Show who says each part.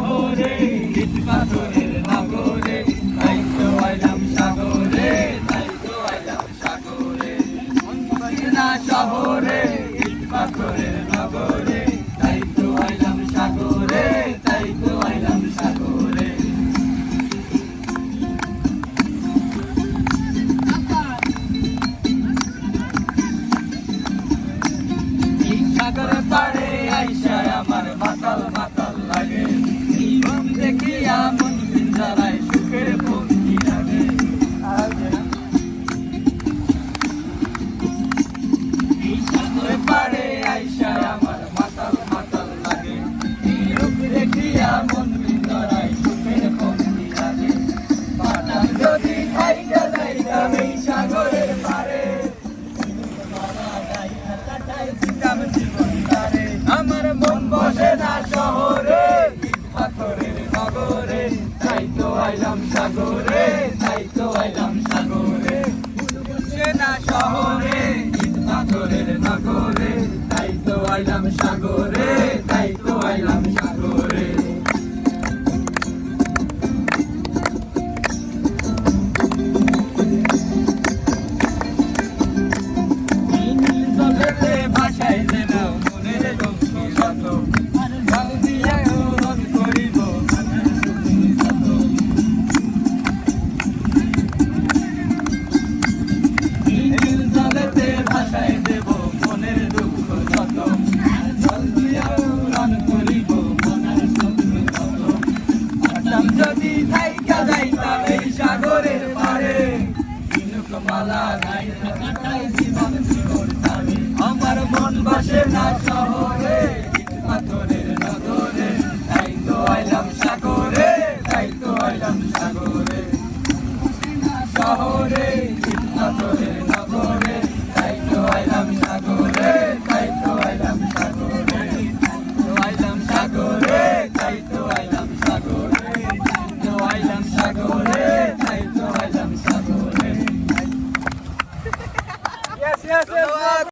Speaker 1: শহরে ইট পাথরের নগরে তাই আইলাম সাগরে তাই তো আইলাম সাগরে। মন্দিরা শহরে ইট পাথরের নগরে তাই আইলাম সাগরে তাই তো আইলাম সাগরে। সাগর পাড়ে আইসা আমার মাতাল আইলাম সাগরে, তাই তো আইলাম সাগরে। না শহরে ঈদ পাথরের নগরে, তাই তো আইলাম সাগরে। যদি থাইকা যাইতাম এই সাগরের পারে মালা নাই জীবন জীবন আমার মন বাসে না শহরে পাথরের নগরে তাই তো আইলাম সাগরে, তাই তো আইলাম সাগরে। শহরে পাথরের